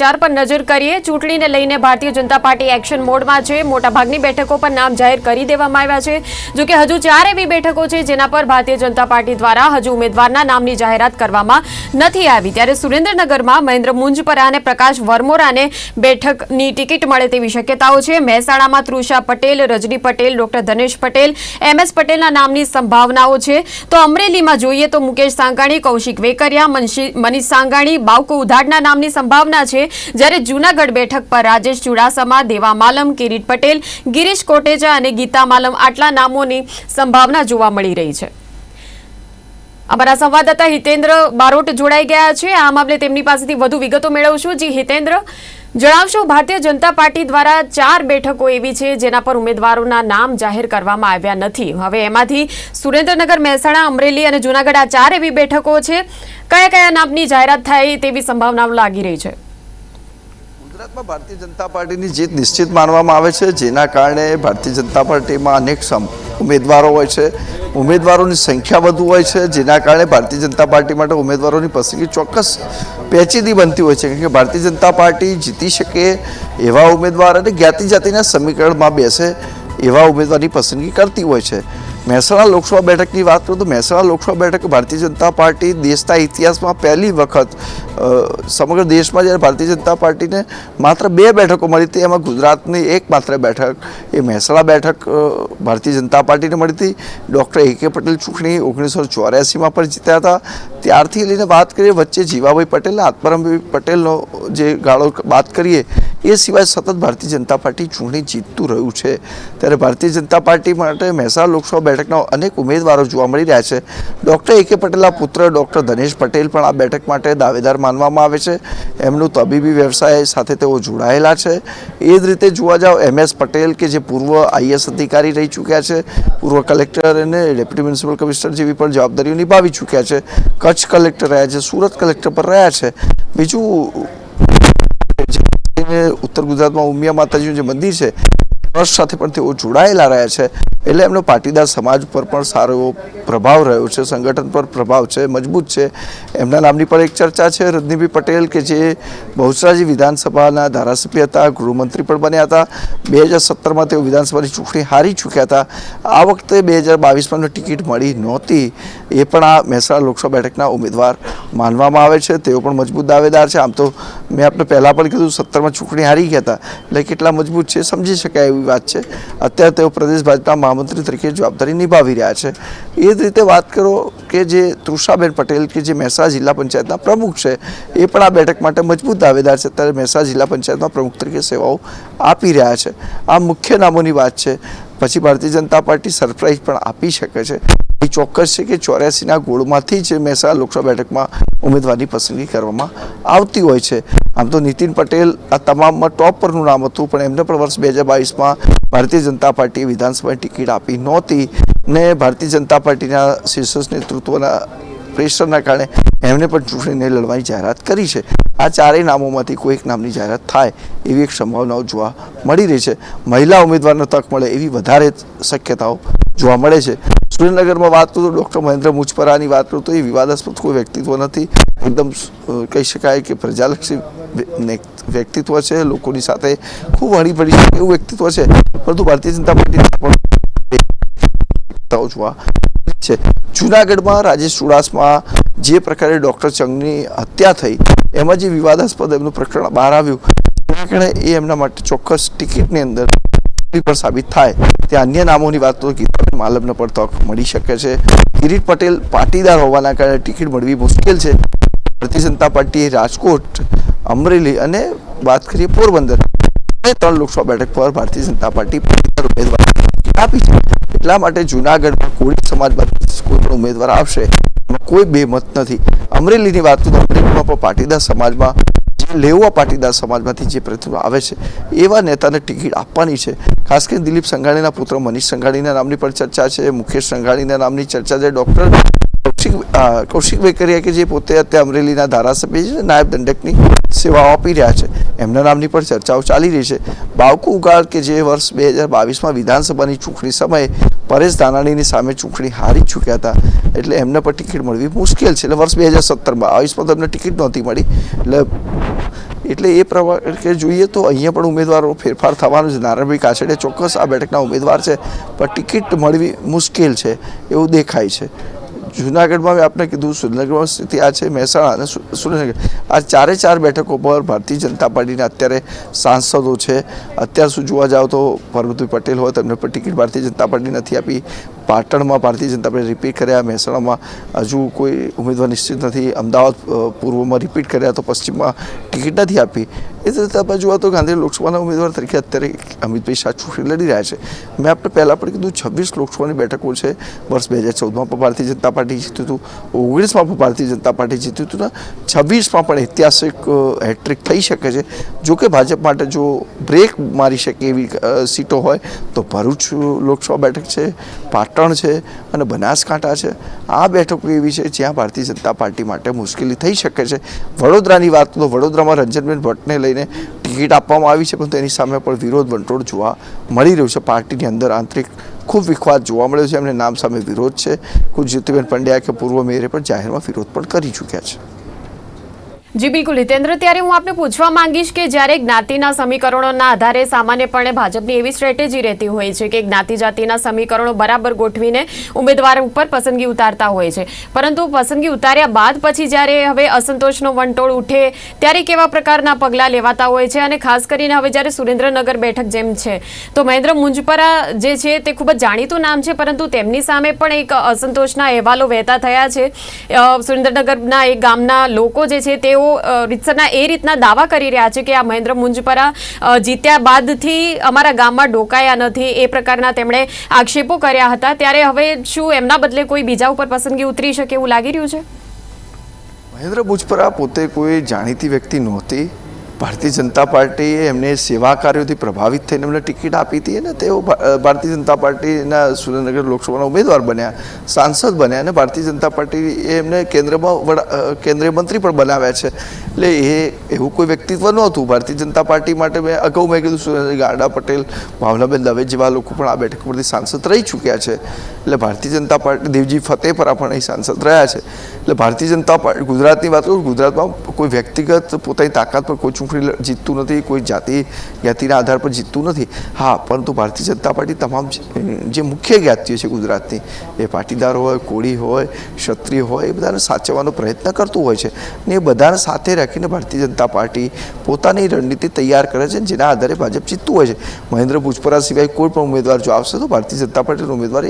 ચાર પર નજર કરીએ, ચૂંટણીને લઈને ભારતીય જનતા પાર્ટી એક્શન મોડમાં છે. મોટાભાગની બેઠકો પર નામ જાહેર કરી દેવામાં આવ્યા છે. જો કે હજુ ચાર એવી બેઠકો છે જેના પર ભારતીય જનતા પાર્ટી દ્વારા હજુ ઉમેદવારના નામની જાહેરાત કરવામાં નથી આવી. ત્યારે સુરેન્દ્રનગરમાં મહેન્દ્ર મુંજપરા અને પ્રકાશ વરમોરાને બેઠકની ટિકિટ મળે તેવી શક્યતાઓ છે. મહેસાણામાં Trusha Patel, Rajni Patel, doctor Dhanesh Patel, M S પટેલના નામની સંભાવનાઓ છે. તો અમરેલીમાં જોઈએ તો મુકેશ સાંગાણી, કૌશિક વેકરિયા મનીષ સાંગાણી, બાવકો ઉધાડના નામની સંભાવના છે. જ્યારે જૂનાગઢ બેઠક પર રાજેશ ચુડાસમા, દેવા માલમ, કિરીટ પટેલ, ગિરીશ કોટેચા અને ગીતા માલમ આટલા નામોની સંભાવના જોવા મળી રહી છે. અમારા સંવાદદાતા હિતેન્દ્ર બારોટ જોડાઈ ગયા છે. આ મામલે તેમની પાસેથી વધુ વિગતો મેળવશું. જી હિતેન્દ્ર, જણાવશો, ભારતીય જનતા પાર્ટી દ્વારા ચાર બેઠકો એવી છે જેના પર ઉમેદવારોના નામ જાહેર કરવામાં આવ્યા નથી. હવે એમાંથી સુરેન્દ્રનગર, મહેસાણા, અમરેલી અને જૂનાગઢ આ ચાર એવી બેઠકો છે. કયા કયા નામની જાહેરાત થાય તેવી સંભાવનાઓ લાગી રહી છે. ગુજરાતમાં ભારતીય જનતા પાર્ટીની જીત નિશ્ચિત માનવામાં આવે છે. જેના કારણે ભારતીય જનતા પાર્ટીમાં અનેક ઉમેદવારો હોય છે. ઉમેદવારોની સંખ્યા વધુ હોય છે. જેના કારણે ભારતીય જનતા પાર્ટી માટે ઉમેદવારોની પસંદગી ચોક્કસ પેચીદી બનતી હોય છે. કારણ કે ભારતીય જનતા પાર્ટી જીતી શકે એવા ઉમેદવાર અને જ્ઞાતિ જાતિના સમીકરણમાં બેસે એવા ઉમેદવારની પસંદગી કરતી હોય છે. મહેસાણા લોકસભા બેઠકની વાત કરું તો મહેસાણા લોકસભા બેઠક ભારતીય જનતા પાર્ટી દેશના ઇતિહાસમાં પહેલી વખત સમગ્ર દેશમાં જ્યારે ભારતીય જનતા પાર્ટીને માત્ર બે બેઠકો મળી હતી, એમાં ગુજરાતની એક માત્ર બેઠક એ મહેસાણા બેઠક ભારતીય જનતા પાર્ટીને મળી હતી. ડૉક્ટર એ કે પટેલ ચૂંટણી ઓગણીસો ચોર્યાસીમાં પણ જીત્યા હતા. ત્યારથી લઈને વાત કરીએ, વચ્ચે જીવાભાઈ પટેલ, આત્મારામભાઈ પટેલનો જે ગાળો વાત કરીએ, એ સિવાય સતત ભારતીય જનતા પાર્ટી ચૂંટણી જીતતું રહ્યું છે. ત્યારે ભારતીય જનતા પાર્ટી માટે મહેસાણા લોકસભા બેઠકના અનેક ઉમેદવારો જોવા મળી રહ્યા છે. ડૉક્ટર એ કે પટેલના પુત્ર ડૉક્ટર ધનેશ પટેલ પણ આ બેઠક માટે દાવેદાર માનવામાં આવે છે. એમનું તબીબી વ્યવસાય સાથે તેઓ જોડાયેલા છે. એ જ રીતે જોવા જાઓ એમ એસ પટેલ કે જે પૂર્વ આઈએસ અધિકારી રહી ચૂક્યા છે, પૂર્વ કલેક્ટર અને ડેપ્યુટી મ્યુનિસિપલ કમિશનર જેવી પણ જવાબદારીઓ નિભાવી ચૂક્યા છે. કચ્છ કલેક્ટર રહ્યા છે, સુરત કલેક્ટર પર રહ્યા છે. બીજું ઉત્તર ગુજરાતમાં ઉમિયા માતાજીનું જે મંદિર છે ટ્રસ્ટ સાથે પણ તેઓ જોડાયેલા રહ્યા છે. એટલે એમનો પાટીદાર સમાજ પર પણ સારો એવો પ્રભાવ રહ્યો છે, સંગઠન પર પ્રભાવ છે, મજબૂત છે. એમના નામની પણ એક ચર્ચા છે. રજનીભી પટેલ કે જે બહુચરાજી વિધાનસભાના ધારાસભ્ય હતા, ગૃહમંત્રી પણ બન્યા હતા. બે હજાર સત્તરમાં તેઓ વિધાનસભાની ચૂંટણી હારી ચૂક્યા હતા. આ વખતે બે હજાર બાવીસમાં ટિકિટ મળી નહોતી. એ પણ આ મહેસાણા લોકસભા બેઠકના ઉમેદવાર માનવામાં આવે છે. તેઓ પણ મજબૂત દાવેદાર છે. આમ તો મેં આપણે પહેલાં પણ કીધું, સત્તરમાં ચૂંટણી હારી ગયા હતા. એટલે કેટલા મજબૂત છે, સમજી શકાય એવી વાત છે. અત્યારે તેઓ પ્રદેશ ભાજપના મહામંત્રી તરીકે જવાબદારી નિભાવી રહ્યા છે. એ જ રીતે વાત કરો કે જે તૃષાબેન પટેલ કે જે મહેસાણા જિલ્લા પંચાયતના પ્રમુખ છે, એ પણ આ બેઠક માટે મજબૂત દાવેદાર છે. અત્યારે મહેસાણા જિલ્લા પંચાયતમાં પ્રમુખ તરીકે સેવાઓ આપી રહ્યા છે. આ મુખ્ય નામોની વાત છે. પછી ભારતીય જનતા પાર્ટી સરપ્રાઇઝ પણ આપી શકે છે. એ ચોક્કસ છે કે ચોર્યાસીના ગોળમાંથી જ મહેસાણા લોકસભા બેઠકમાં ઉમેદવારની પસંદગી કરવામાં આવતી હોય છે. આમ તો નીતિન પટેલ આ તમામમાં ટોપ પરનું નામ હતું, પણ એમને પણ વર્ષ બે હજાર બાવીસમાં ભારતીય જનતા પાર્ટીએ વિધાનસભાની ટિકિટ આપી નહોતી ને ભારતીય જનતા પાર્ટીના શીર્ષ નેતૃત્વના પ્રેશરના કારણે એમને પણ ચૂંટણીને લડવાની જાહેરાત કરી છે. આ ચારેય નામોમાંથી કોઈ એક નામની જાહેરાત થાય એવી એક સંભાવનાઓ જોવા મળી રહી છે. મહિલા ઉમેદવારને તક મળે એવી વધારે શક્યતાઓ જોવા મળે છે. સુરેન્દ્રનગરમાં વાત કરું તો ડૉક્ટર મહેન્દ્ર મુજપરાની વાત કરું તો એ વિવાદાસ્પદ કોઈ વ્યક્તિત્વ નથી. એકદમ કહી શકાય કે પ્રજાલક્ષી વ્યક્તિત્વ છે, લોકોની સાથે ખૂબ હળીભળી શકે એવું વ્યક્તિત્વ છે. પરંતુ ભારતીય જનતા પાર્ટી જોવા છે. જુનાગઢમાં રાજેશ ચુડાસમા જે પ્રકારે ડૉક્ટર ચંગની હત્યા થઈ, એમાં જે વિવાદાસ્પદ એમનું પ્રકરણ બહાર આવ્યું કારણે એ એમના માટે ચોક્કસ ટિકિટની અંદર સાબિત થાય. ત્યાં અન્ય નામોની વાત તો ગીતાબેન માલમને પણ તક મળી શકે છે. કિરીટ પટેલ પાટીદાર હોવાના કારણે ટિકિટ મળવી મુશ્કેલ છે. ભારતીય જનતા પાર્ટીએ રાજકોટ, અમરેલી અને વાત કરીએ પોરબંદર એ ત્રણ લોકસભા બેઠક પર ભારતીય જનતા પાર્ટી પાટીદાર ઉમેદવાર આપી છે. એટલા માટે જૂનાગઢમાં કોળી સમાજમાંથી કોઈ પણ ઉમેદવાર આવશે કોઈ બે મત નથી. અમરેલીની વાત તો અમરેલીમાં પણ પાટીદાર સમાજમાં લેવા પાટીદાર સમાજમાંથી જે પ્રતિભા આવે છે, એવા નેતાને ટિકિટ આપવાની છે. ખાસ કરીને દિલીપ સંઘાણીના પુત્ર મનીષ સંઘાણીના નામની પણ ચર્ચા છે, મુકેશ સંઘાણીના નામની ચર્ચા છે, ડૉક્ટર કૌશિક કૌશિક વેકરિયા કે જે પોતે અત્યારે અમરેલીના ધારાસભ્ય છે, નાયબ દંડકની સેવાઓ આપી રહ્યા છે. એમના નામની પણ ચર્ચાઓ ચાલી રહી છે. બાવકુ ઉગાડ કે જે વર્ષ બે હજાર બાવીસમાં વિધાનસભાની ચૂંટણી સમયે પરેશ ધાનાણીની સામે ચૂંટણી હારી ચૂક્યા હતા, એટલે એમને પણ ટિકિટ મળવી મુશ્કેલ છે. એટલે વર્ષ બે હજાર સત્તરમાં બાવીસમાં તો એમને ટિકિટ નહોતી મળી. એટલે એટલે એ પ્રમાણે જોઈએ તો અહીંયા પણ ઉમેદવારો ફેરફાર થવાનો છે નારાયણભાઈ કાછડે ચોક્કસ આ બેઠકના ઉમેદવાર છે, પણ ટિકિટ મળવી મુશ્કેલ છે, એવું દેખાય છે. જુનાગઢમાં મેં આપને કીધું, સુરેન્દ્રનગરમાં સ્થિતિ આ છે, મહેસાણા અને સુરેન્દ્રનગર. આ ચારે ચાર બેઠકો પર ભારતીય જનતા પાર્ટીના અત્યારે સાંસદો છે. અત્યાર સુધી જોવા જાઓ તો પરબતભાઈ પટેલ હોય તેમને પણ ટિકિટ ભારતીય જનતા પાર્ટી નથી આપી. પાટણમાં ભારતીય જનતા પાર્ટી રિપીટ કર્યા, મહેસાણામાં હજુ કોઈ ઉમેદવાર નિશ્ચિત નથી. અમદાવાદ પૂર્વમાં રિપીટ કર્યા તો પશ્ચિમમાં ટિકિટ નથી આપી. એ રીતે આપણે જોવા તો ગાંધી લોકસભાના ઉમેદવાર તરીકે અત્યારે અમિતભાઈ શાહ ચૂંટણી લડી રહ્યા છે. મેં આપણે પહેલાં પણ કીધું છવ્વીસ લોકસભાની બેઠકો છે. વર્ષ બે હજાર ચૌદમાં પણ ભારતીય જનતા પાર્ટી જીત્યું હતું. ઓગણીસમાં પણ ભારતીય જનતા પાર્ટી જીત્યું હતું. ને છવ્વીસમાં પણ ઐતિહાસિક હેટ્રિક થઈ શકે છે. જો કે ભાજપ માટે જો બ્રેક મારી શકે એવી સીટો હોય, તો ભરૂચ લોકસભા બેઠક છે, પાટણ છે અને બનાસકાંઠા છે. આ બેઠકો એવી છે જ્યાં ભારતીય જનતા પાર્ટી માટે મુશ્કેલી થઈ શકે છે. વડોદરાની વાત તો વડોદરામાં રંજનબેન ભટ્ટને લઈને ટિકિટ આપવામાં આવી છે, પરંતુ તેની સામે પણ વિરોધ વંટોળ જોવા મળી રહ્યું છે. પાર્ટીની અંદર આંતરિક ખૂબ વિખવાદ જોવા મળ્યો છે. એમને નામ સામે વિરોધ છે. કુલ જ્યોતિબેન પંડ્યા કે પૂર્વ મેયરે પણ જાહેરમાં વિરોધ પણ કરી ચૂક્યા છે. જી, બિલકુલ. હિતેન્દ્ર, ત્યારે હું આપને પૂછવા માંગીશ કે જ્યારે જ્ઞાતિના સમીકરણોના આધારે સામાન્યપણે ભાજપની એવી સ્ટ્રેટેજી રહેતી હોય છે કે જ્ઞાતિ જાતિના સમીકરણો બરાબર ગોઠવીને ઉમેદવાર ઉપર પસંદગી ઉતારતા હોય છે. પરંતુ પસંદગી ઉતાર્યા બાદ પછી જ્યારે હવે અસંતોષનો વંટોળ ઉઠે, ત્યારે કેવા પ્રકારના પગલાં લેવાતા હોય છે? અને ખાસ કરીને હવે જ્યારે સુરેન્દ્રનગર બેઠક જેમ છે, તો મહેન્દ્ર મુંજપરા જે છે તે ખૂબ જ જાણીતું નામ છે, પરંતુ તેમની સામે પણ એક અસંતોષના અહેવાલો વહેતા થયા છે. સુરેન્દ્રનગરના એક ગામના લોકો જે છે તેઓ રીતસરના એ રીતના દાવા કરી રહ્યા છે કે આ મહેન્દ્ર મુંજપરા જીત્યા બાદથી અમારા ગામમાં ડોકાયા નથી. એ પ્રકારના તેમણે આક્ષેપો કર્યા હતા. ત્યારે હવે શું એમના બદલે કોઈ બીજા ઉપર પસંદગી ઉતરી શકે એવું લાગી રહ્યું છે? મહેન્દ્ર ભુજપરા પોતે કોઈ જાણીતી વ્યક્તિ નહોતી. ભારતીય જનતા પાર્ટીએ એમને સેવા કાર્યોથી પ્રભાવિત થઈને એમને ટિકિટ આપી હતી અને તેઓ ભારતીય જનતા પાર્ટીના સુરેન્દ્રનગર લોકસભાના ઉમેદવાર બન્યા, સાંસદ બન્યા અને ભારતીય જનતા પાર્ટીએ એમને કેન્દ્રમાં વડા કેન્દ્રીય મંત્રી પણ બનાવ્યા છે. એટલે એ, એવું કોઈ વ્યક્તિત્વ નહોતું. ભારતીય જનતા પાર્ટી માટે મેં અગાઉ મેં કીધું સુરેન્દ્ર ગાડા પટેલ, ભાવનાબેન દવે જેવા લોકો પણ આ બેઠક પરથી સાંસદ રહી ચૂક્યા છે. એટલે ભારતીય જનતા પાર્ટી, દેવજી ફતેપરા પણ અહીં સાંસદ રહ્યા છે. એટલે ભારતીય જનતા પાર્ટી, ગુજરાતની વાત કરું, ગુજરાતમાં કોઈ વ્યક્તિગત પોતાની તાકાત પર કોઈ ચૂંટણી લ- જીતતું નથી, કોઈ જાતિ જ્ઞાતિના આધાર પર જીતતું નથી. હા, પરંતુ ભારતીય જનતા પાર્ટી તમામ જે- મુખ્ય જ્ઞાતિઓ છે ગુજરાતની, એ પાટીદાર હોય, કોળી હોય, ક્ષત્રિય હોય, એ બધાને સાચવવાનો પ્રયત્ન કરતું હોય છે. ને એ બધાને સાથે રાખીને ભારતીય જનતા પાર્ટી પોતાની રણનીતિ તૈયાર કરે છે જેના આધારે ભાજપ જીતતું હોય છે. મહેન્દ્ર ભુજપરા સિવાય કોઈ પણ ઉમેદવાર જો આવશે તો ભારતીય જનતા પાર્ટીનો ઉમેદવાર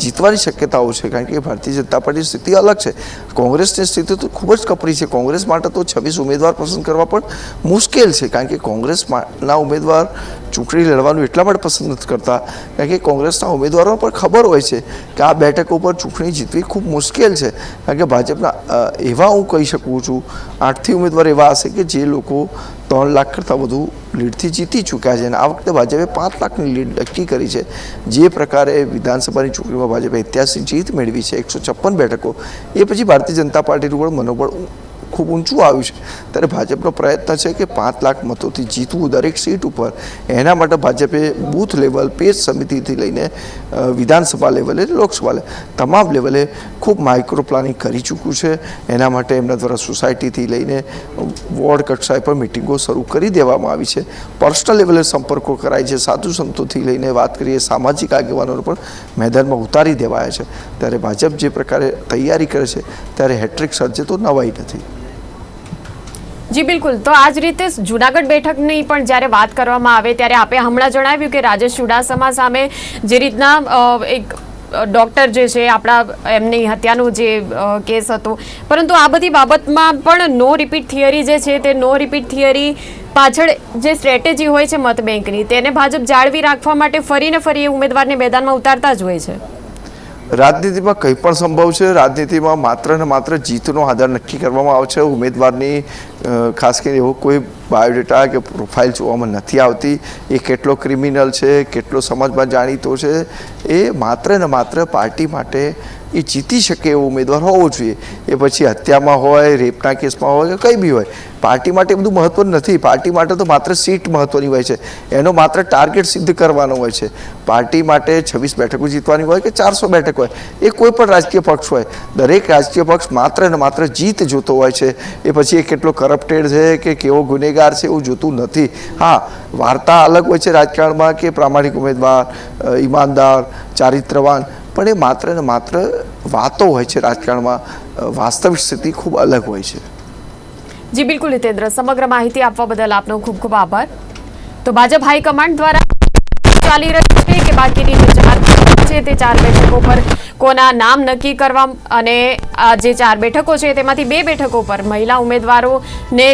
જીતવાની શક્યતાઓ છે, કારણ કે ભારતીય જનતા પાર્ટીની સ્થિતિ અલગ છે. કોંગ્રેસની સ્થિતિ તો ખૂબ જ કપરી છે. કોંગ્રેસ માટે તો છવ્વીસ ઉમેદવાર પસંદ કરવા પણ મુશ્કેલ છે, કારણ કે કોંગ્રેસના ઉમેદવાર ચૂંટણી લડવાનું એટલા માટે પસંદ નથી કરતા, કારણ કે કોંગ્રેસના ઉમેદવારો પણ ખબર હોય છે કે આ બેઠક ઉપર ચૂંટણી જીતવી ખૂબ મુશ્કેલ છે. કારણ કે ભાજપના એવા હું કહી શકું છું, આઠથી ઉમેદવાર એવા હશે કે જે લોકો ત્રણ લાખ કરતાં વધુ લીડથી જીતી ચૂક્યા છે. અને આ વખતે ભાજપે પાંચ લાખની લીડ નક્કી કરી છે. જે પ્રકારે વિધાનસભાની ચૂંટણીમાં ભાજપે ઐતિહાસિક જીત મેળવી છે, એકસો છપ્પન બેઠકો. એ પછી ભારતીય જનતા પાર્ટીનું પણ મનોબળ ખૂબ ઊંચું આવ્યું છે. ત્યારે ભાજપનો પ્રયત્ન છે કે પાંચ લાખ મતોથી જીતવું દરેક સીટ ઉપર. એના માટે ભાજપે બૂથ લેવલ, પેજ સમિતિથી લઈને વિધાનસભા લેવલે, લોકસભા લેવલે તમામ લેવલે ખૂબ માઇક્રો પ્લાનિંગ કરી ચૂક્યું છે. એના માટે એમના દ્વારા સોસાયટીથી લઈને વોર્ડ કક્ષાએ પણ મિટિંગો શરૂ કરી દેવામાં આવી છે. પર્સનલ લેવલે સંપર્કો કરાય છે. સાધુ સંતોથી લઈને વાત કરીએ, સામાજિક આગેવાનોને પણ મેદાનમાં ઉતારી દેવાયા છે. ત્યારે ભાજપ જે પ્રકારે તૈયારી કરે છે, ત્યારે હેટ્રિક સર્જે તો નવાઈ નથી. જી, બિલકુલ. તો આ જ રીતે જુનાગઢ બેઠકની પણ જ્યારે વાત કરવામાં આવે ત્યારે આપે હમણાં જણાવ્યું કે રાજેશ ચુડાસમા સામે જે રીતના એક ડૉક્ટર જે છે, આપણા, એમની હત્યાનો જે કેસ હતો. પરંતુ આ બધી બાબતમાં પણ નો રિપીટ થિયરી જે છે તે નો રિપીટ થિયરી પાછળ જે સ્ટ્રેટેજી હોય છે મત બેંકની, તેને ભાજપ જાળવી રાખવા માટે ફરીને ફરી એ ઉમેદવારને મેદાનમાં ઉતારતા જ હોય છે. રાજનીતિમાં કંઈ પણ સંભવ છે? રાજનીતિમાં માત્ર ને માત્ર જીતનો આધાર નક્કી કરવામાં આવે છે ઉમેદવારની ખાસ કરીને એવો કોઈ બાયોડેટા કે પ્રોફાઇલ જોવામાં નથી આવતી. એ કેટલો ક્રિમિનલ છે, કેટલો સમાજમાં જાણીતો છે, એ માત્ર ને માત્ર પાર્ટી માટે એ જીતી શકે એવો ઉમેદવાર હોવો જોઈએ. એ પછી હત્યામાં હોય, રેપના કેસમાં હોય કે કંઈ બી હોય. પાર્ટી માટે બધું મહત્ત્વનું નથી. પાર્ટી માટે તો માત્ર સીટ મહત્ત્વની હોય છે. એનો માત્ર ટાર્ગેટ સિદ્ધ કરવાનો હોય છે. પાર્ટી માટે છવ્વીસ બેઠકો જીતવાની હોય કે ચારસો બેઠક હોય. એ કોઈ પણ રાજકીય પક્ષ હોય. દરેક રાજકીય પક્ષ માત્ર ને માત્ર જીત જોતો હોય છે. એ પછી એ કેટલો કરપ્ટેડ છે કે કેવો ગુનેગાર છે એવું જોતું નથી. હા, વાર્તા અલગ હોય છે રાજકારણમાં કે પ્રામાણિક ઉમેદવાર ઈમાનદાર, ચારિત્રવાન, પણ એ માત્ર ને માત્ર વાતો હોય છે રાજકારણમાં. વાસ્તવિક સ્થિતિ ખૂબ અલગ હોય છે. જી, બિલકુલ હિતેન્દ્ર. સમગ્ર માહિતી આપવા બદલ આપનો ખૂબ ખૂબ આભાર. તો ભાજપ હાઈકમાન્ડ દ્વારા ચાલી રહ્યું છે કે બાકીની ચાર છે તે ચાર બેઠકો પર કોના નામ નક્કી કરવા અને આ જે ચાર બેઠકો છે તેમાંથી બે બેઠકો પર મહિલા ઉમેદવારોને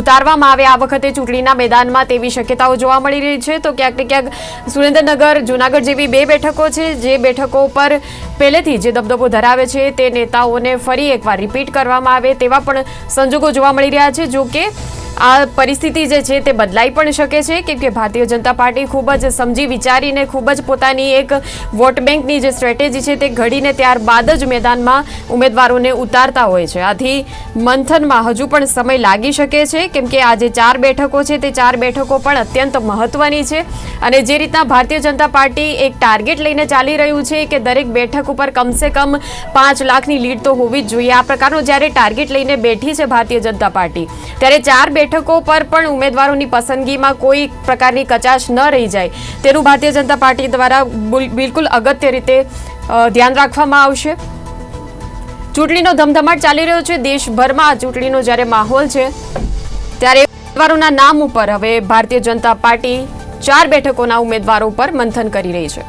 ઉતારવામાં આવે આ વખતે ચૂંટણીના મેદાનમાં તેવી શક્યતાઓ જોવા મળી રહી છે. તો ક્યાંક ને ક્યાંક સુરેન્દ્રનગર, જુનાગઢ જેવી બે બેઠકો છે જે બેઠકો પર પહેલેથી જે દબદબો ધરાવે છે તે નેતાઓને ફરી એકવાર રિપીટ કરવામાં આવે તેવા પણ સંજોગો જોવા મળી રહ્યા છે. જો કે આ પરિસ્થિતિ જે છે તે બદલાઈ પણ શકે છે. કેમ કે ભારતીય જનતા પાર્ટી ખૂબ જ સમજી વિચારીને ખૂબ જ પોતાની એક વોટ બેંકની જે સ્ટ્રેટેજી છે તે ઘડીને ત્યારબાદ જ મેદાનમાં ઉમેદવારોને ઉતારતા હોય છે. આથી મંથનમાં હજુ પણ સમય લાગી શકે છે. કેમ કે આ જે ચાર બેઠકો છે તે ચાર બેઠકો પણ અત્યંત મહત્વની છે. અને જે રીતના ભારતીય જનતા પાર્ટી એક ટાર્ગેટ લઈને ચાલી રહ્યું છે કે દરેક બેઠક ઉપર કમસે કમ પાંચ લાખની લીડ તો હોવી જ જોઈએ. આ પ્રકારનો જ્યારે ટાર્ગેટ લઈને બેઠી છે ભારતીય જનતા પાર્ટી, ત્યારે ચાર બેઠકો પર પણ ઉમેદવારોની પસંદગીમાં કોઈ પ્રકારની કચાશ ન રહી જાય. તેનું ભારતીય જનતા પાર્ટી દ્વારા બિલકુલ અગત્ય રીતે ધ્યાન રાખવામાં આવશે. ચૂંટણીનો ધમધમાટ ચાલી રહ્યો છે. દેશભરમાં ચૂંટણીનો જ્યારે માહોલ છે, ત્યારે ઉમેદવારોના નામ ઉપર હવે ભારતીય જનતા પાર્ટી ચાર બેઠકોના ઉમેદવારો પર મંથન કરી રહી છે.